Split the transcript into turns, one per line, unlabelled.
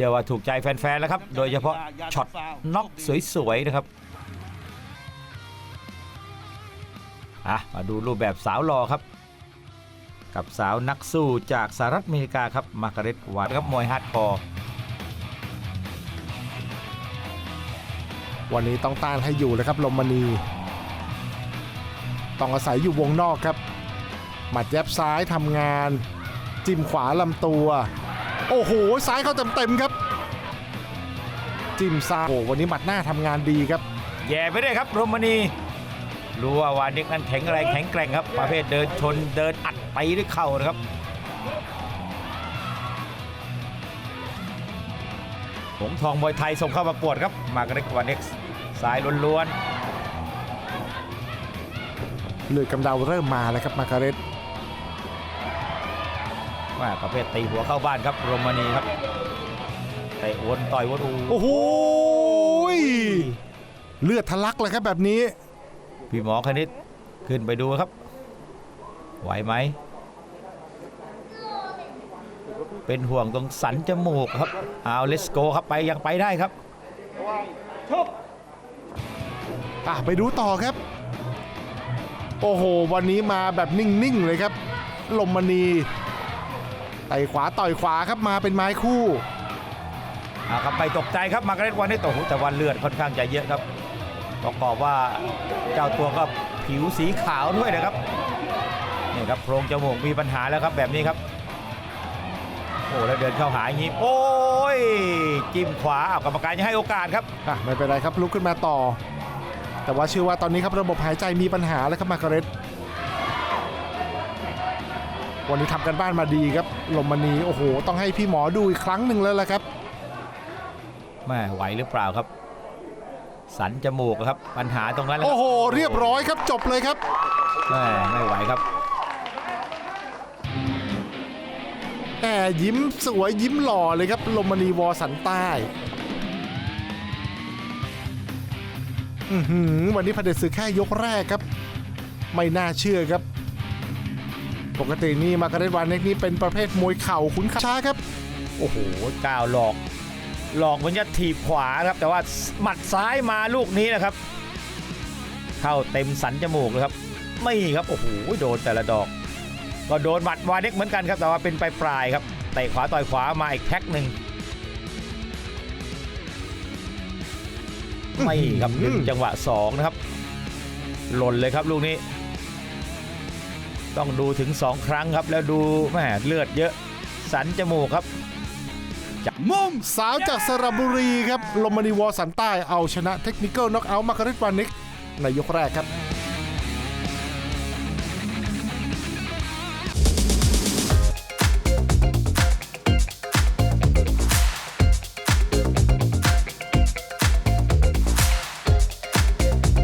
ชื่อว่าถูกใจแฟนๆแล้วครับ โดยเฉพาะช็อตน็อกสวยๆนะครับอะมาดูรูปแบบสาวหล่อครับ กับสาวนักสู้จากสหรัฐอเมริกาครับมาร์กาเร็ตวานครับมวยฮาร์ดคอร์
วันนี้ต้องต้านให้อยู่เลยครับลมมณี ต้องอาศัยอยู่วงนอกครับ หมัดแยบซ้ายทำงาน จิ้มขวาลำตัว โอ้โห ซ้ายเข้าเต็มๆครับ จิ้มซ้ายโอ้วันนี้หมัดหน้าทำงานดีครับ
แย่ไปด้วยครับโรมานีรู้ว่าวานิกนั้นแข็งแรงแข็งแกร่งครับ ประเภทเดินชนเดินอัดไปด้วยเข่านะครับหงทองมวยไทยส่งเข้าประกวดครับ มาร์กาเร็ตวานิกสายล้วน
เลือดกำเดาเริ่มมาแล้วครับมาการเรต
ๆว่าประเภทตีหัวเข้าบ้านครับโรมานีครับเตะวนต่อยวนอู
โอ้โหยเลือดทะลักเลยครับแบบนี้
พี่หมอคณิตขึ้นไปดูครับ ไหวไหม เป็นห่วงตรงสันจมูกครับเอาเลสโกครับไปยังไปได้ครับ
อะไปดูต่อครับ โอ้โห วันนี้มาแบบนิ่ง ๆ เลยครับ ลมมณี ไต่ขวาต่อยขวาครับมาเป็นไม้คู่
เอาครับไปตกใจครับมาร์กาเร็ตวันนี้ตกแต่วันเลือดค่อนข้างจะเยอะครับประกอบว่าเจ้าตัวก็ผิวสีขาวด้วยนะครับนี่ครับโพรงจมูกมีปัญหาแล้วครับแบบนี้ครับโอ้แล้วเดินเข้าหาอย่างนี้โอ้ยจิ้มขวาเอากรรมการยังให้โอกาสครับ
อะไม่เป็นไรครับลุกขึ้นมาต่อ แต่ว่าเชื่อว่าตอนนี้ครับระบบหายใจมีปัญหาแล้วครับมาการเรต วันนี้ทำกันบ้านมาดีครับลมมณีโอ้โห ต้องให้พี่หมอดูอีกครั้งหนึ่งแล้วละครับ
แม่ไหวหรือเปล่าครับ สันจมูกครับ ปัญหาตรงนั้นแหละค
โอ้
รับ
โห เรียบร้อยครับจบเลยครับ
แม่ไม่ไหวครับ
แหมยิ้มสวยยิ้มหล่อเลยครับลมมณีวอสันใต้อือหือวันนี้พเดชศึกแค่ยกแรกครับ ไม่น่าเชื่อครับ ปกตินี่มาการเรตวานเน็กนี่เป็นประเภทมวยเข่าขุนขาช้าครับ
โอ้โหก้าวหลอก หลอกเหมันจะถีบขวาครับ แต่ว่าหมัดซ้ายมาลูกนี้นะครับ เข้าเต็มสันจมูกเลยครับ ไม่ครับโอ้โหโดนแต่ละดอก ก็โดนหมัดวาเด็กเหมือนกันครับ แต่ว่าเป็นปลายปลายๆครับเตะขวาต่อยขวามาอีกแพ็คหนึ่งไม่ครับดึงจังหวะสองนะครับหล่นเลยครับลูกนี้ ต้องดูถึงสองครั้งครับ แล้วดูแม่เลือดเยอะ สันจมูกครับ
มุมสาวจากสระบุรีครับลมมณีวอสันใต้เอาชนะเทคนิคอลน็อกเอาท์มาการเรตวานิกในยกแรกครับ